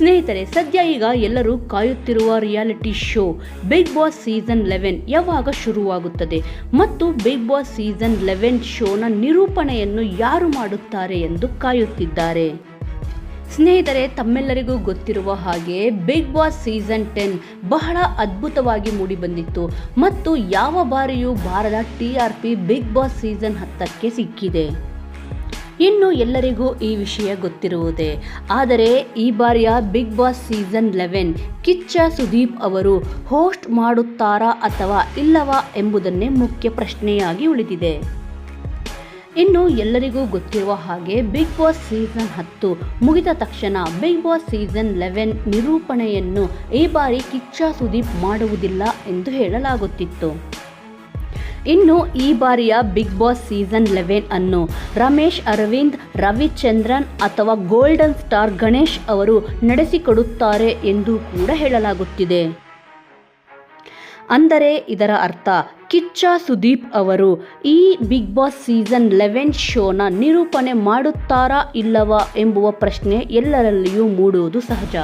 ಸ್ನೇಹಿತರೆ, ಸದ್ಯ ಈಗ ಎಲ್ಲರೂ ಕಾಯುತ್ತಿರುವ reality show Bigg Boss season eleven ಯಾವಾಗ ಶುರುವಾಗುತ್ತದೆ ಮತ್ತು ಬಿಗ್ ಬಾಸ್ ಸೀಸನ್ ಲೆವೆನ್ ಶೋನ ನಿರೂಪಣೆಯನ್ನು ಯಾರು ಮಾಡುತ್ತಾರೆ ಎಂದು ಕಾಯುತ್ತಿದ್ದಾರೆ. ಸ್ನೇಹಿತರೆ, ತಮ್ಮೆಲ್ಲರಿಗೂ ಗೊತ್ತಿರುವ ಹಾಗೆ ಬಿಗ್ ಬಾಸ್ ಸೀಸನ್ ಟೆನ್ ಬಹಳ ಅದ್ಭುತವಾಗಿ ಮೂಡಿಬಂದಿತ್ತು ಮತ್ತು ಯಾವ ಬಾರಿಯೂ ಬಾರದ T R P Bigg Boss season ಹತ್ತಕ್ಕೆ ಸಿಕ್ಕಿದೆ. ಇನ್ನು ಎಲ್ಲರಿಗೂ ಈ ವಿಷಯ ಗೊತ್ತಿರುವುದೇ. ಆದರೆ ಈ ಬಾರಿಯ Bigg Boss season eleven Kichcha Sudeep ಅವರು ಹೋಸ್ಟ್ ಮಾಡುತ್ತಾರಾ ಅಥವಾ ಇಲ್ಲವಾ ಎಂಬುದನ್ನೇ ಮುಖ್ಯ ಪ್ರಶ್ನೆಯಾಗಿ ಉಳಿದಿದೆ. ಇನ್ನು ಎಲ್ಲರಿಗೂ ಗೊತ್ತಿರುವ ಹಾಗೆ ಬಿಗ್ ಬಾಸ್ ಸೀಸನ್ ಹತ್ತು ಮುಗಿದ ತಕ್ಷಣ ಬಿಗ್ ಬಾಸ್ ಸೀಸನ್ ಲೆವೆನ್ ನಿರೂಪಣೆಯನ್ನು ಈ ಬಾರಿ ಕಿಚ್ಚ ಸುದೀಪ್ ಮಾಡುವುದಿಲ್ಲ ಎಂದು ಹೇಳಲಾಗುತ್ತಿತ್ತು. ಇನ್ನು ಈ ಬಾರಿಯ ಬಿಗ್ ಬಾಸ್ ಸೀಸನ್ ಲೆವೆನ್ ಅನ್ನು ರಮೇಶ್, ಅರವಿಂದ್, ರವಿಚಂದ್ರನ್ ಅಥವಾ ಗೋಲ್ಡನ್ ಸ್ಟಾರ್ ಗಣೇಶ್ ಅವರು ನಡೆಸಿಕೊಡುತ್ತಾರೆ ಎಂದು ಕೂಡ ಹೇಳಲಾಗುತ್ತಿದೆ. ಅಂದರೆ ಇದರ ಅರ್ಥ, ಕಿಚ್ಚ ಸುದೀಪ್ ಅವರು ಈ ಬಿಗ್ ಬಾಸ್ ಸೀಸನ್ ಲೆವೆನ್ ಶೋನ ನಿರೂಪಣೆ ಮಾಡುತ್ತಾರಾ ಇಲ್ಲವಾ ಎಂಬುವ ಪ್ರಶ್ನೆ ಎಲ್ಲರಲ್ಲಿಯೂ ಮೂಡುವುದು ಸಹಜ.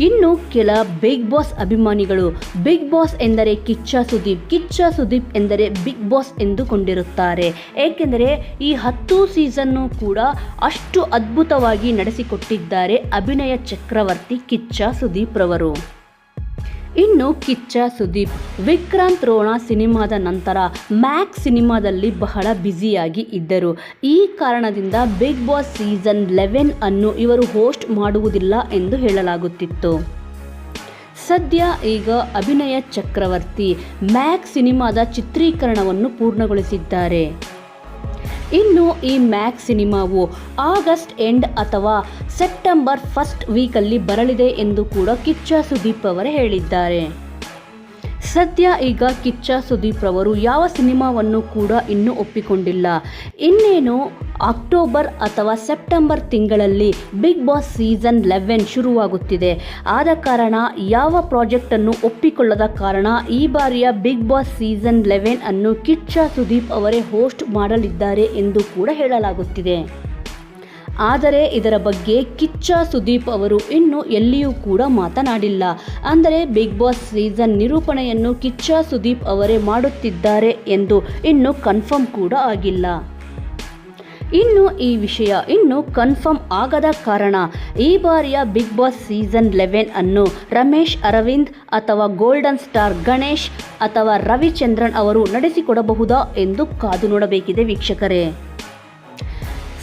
ಇನ್ನು ಕೆಲ ಬಿಗ್ ಬಾಸ್ ಅಭಿಮಾನಿಗಳು ಬಿಗ್ ಬಾಸ್ ಎಂದರೆ ಕಿಚ್ಚ ಸುದೀಪ್ ಕಿಚ್ಚ ಸುದೀಪ್ ಎಂದರೆ ಬಿಗ್ ಬಾಸ್ ಎಂದುಕೊಂಡಿರುತ್ತಾರೆ. ಏಕೆಂದರೆ ಈ ಹತ್ತು ಸೀಸನ್ನು ಕೂಡ ಅಷ್ಟು ಅದ್ಭುತವಾಗಿ ನಡೆಸಿಕೊಟ್ಟಿದ್ದಾರೆ ಅಭಿನಯ ಚಕ್ರವರ್ತಿ ಕಿಚ್ಚ ಸುದೀಪ್ ರವರು. ಇನ್ನು ಕಿಚ್ಚ ಸುದೀಪ್. ವಿಕ್ರಾಂತ್ ರೋಣ ಸಿನಿಮಾದ ನಂತರ ಮ್ಯಾಕ್ ಸಿನಿಮಾದಲ್ಲಿ ಬಹಳ ಬ್ಯುಸಿಯಾಗಿ ಇದ್ದರು. ಈ ಕಾರಣದಿಂದ ಬಿಗ್ ಬಾಸ್ ಸೀಸನ್ ಲೆವೆನ್ ಅನ್ನು ಇವರು ಹೋಸ್ಟ್ ಮಾಡುವುದಿಲ್ಲ ಎಂದು ಹೇಳಲಾಗುತ್ತಿತ್ತು. ಸದ್ಯ ಈಗ ಅಭಿನಯ ಚಕ್ರವರ್ತಿ ಮ್ಯಾಕ್ ಸಿನಿಮಾದ ಚಿತ್ರೀಕರಣವನ್ನು ಪೂರ್ಣಗೊಳಿಸಿದ್ದಾರೆ. ಇನ್ನು ಈ ಮ್ಯಾಕ್ ಸಿನಿಮಾವು ಆಗಸ್ಟ್ ಎಂಡ್ ಅಥವಾ ಸೆಪ್ಟೆಂಬರ್ ಫಸ್ಟ್ ವೀಕಲ್ಲಿ ಬರಲಿದೆ ಎಂದು ಕೂಡ ಕಿಚ್ಚ ಸುದೀಪ್ ಅವರು ಹೇಳಿದ್ದಾರೆ. ಸದ್ಯ ಈಗ ಕಿಚ್ಚ ಸುದೀಪ್ ಅವರು ಯಾವ ಸಿನಿಮಾವನ್ನು ಕೂಡ ಇನ್ನೂ ಒಪ್ಪಿಕೊಂಡಿಲ್ಲ. ಇನ್ನೇನು ಅಕ್ಟೋಬರ್ ಅಥವಾ ಸೆಪ್ಟೆಂಬರ್ ತಿಂಗಳಲ್ಲಿ ಬಿಗ್ ಬಾಸ್ ಸೀಸನ್ ಲೆವೆನ್ ಶುರುವಾಗುತ್ತಿದೆ. ಆದ ಕಾರಣ ಯಾವ ಪ್ರಾಜೆಕ್ಟನ್ನು ಒಪ್ಪಿಕೊಳ್ಳದ ಕಾರಣ ಈ ಬಾರಿಯ ಬಿಗ್ ಬಾಸ್ ಸೀಸನ್ ಲೆವೆನ್ ಅನ್ನು ಕಿಚ್ಚ ಸುದೀಪ್ ಅವರೇ ಹೋಸ್ಟ್ ಮಾಡಲಿದ್ದಾರೆ ಎಂದು ಕೂಡ ಹೇಳಲಾಗುತ್ತಿದೆ. ಆದರೆ ಇದರ ಬಗ್ಗೆ ಕಿಚ್ಚ ಸುದೀಪ್ ಅವರು ಇನ್ನು ಎಲ್ಲಿಯೂ ಕೂಡ ಮಾತನಾಡಿಲ್ಲ. ಅಂದರೆ ಬಿಗ್ ಬಾಸ್ ಸೀಸನ್ ನಿರೂಪಣೆಯನ್ನು ಕಿಚ್ಚ ಸುದೀಪ್ ಅವರೇ ಮಾಡುತ್ತಿದ್ದಾರೆ ಎಂದು ಇನ್ನು ಕನ್ಫರ್ಮ್ ಕೂಡ ಆಗಿಲ್ಲ. ಇನ್ನು ಈ ವಿಷಯ ಇನ್ನು ಕನ್ಫರ್ಮ್ ಆಗದ ಕಾರಣ ಈ ಬಾರಿಯ ಬಿಗ್ ಬಾಸ್ ಸೀಸನ್ ಲೆವೆನ್ ಅನ್ನು ರಮೇಶ್ ಅರವಿಂದ್ ಅಥವಾ ಗೋಲ್ಡನ್ ಸ್ಟಾರ್ ಗಣೇಶ್ ಅಥವಾ ರವಿಚಂದ್ರನ್ ಅವರು ನಡೆಸಿಕೊಡಬಹುದಾ ಎಂದು ಕಾದು ನೋಡಬೇಕಿದೆ ವೀಕ್ಷಕರೇ.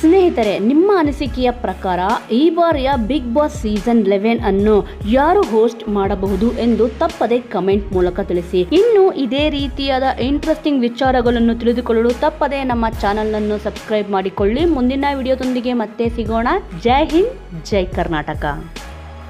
ಸ್ನೇಹಿತರೆ, ನಿಮ್ಮ ಅನಿಸಿಕೆಯ ಪ್ರಕಾರ ಈ ಬಾರಿಯ ಬಿಗ್ ಬಾಸ್ ಸೀಸನ್ ಲೆವೆನ್ ಅನ್ನು ಯಾರು ಹೋಸ್ಟ್ ಮಾಡಬಹುದು ಎಂದು ತಪ್ಪದೆ ಕಮೆಂಟ್ ಮೂಲಕ ತಿಳಿಸಿ. ಇನ್ನು ಇದೇ ರೀತಿಯಾದ ಇಂಟ್ರೆಸ್ಟಿಂಗ್ ವಿಚಾರಗಳನ್ನು ತಿಳಿದುಕೊಳ್ಳಲು ತಪ್ಪದೆ ನಮ್ಮ ಚಾನಲನ್ನು ಸಬ್ಸ್ಕ್ರೈಬ್ ಮಾಡಿಕೊಳ್ಳಿ. ಮುಂದಿನ ವಿಡಿಯೋದೊಂದಿಗೆ ಮತ್ತೆ ಸಿಗೋಣ. ಜೈ ಹಿಂದ್, ಜೈ ಕರ್ನಾಟಕ.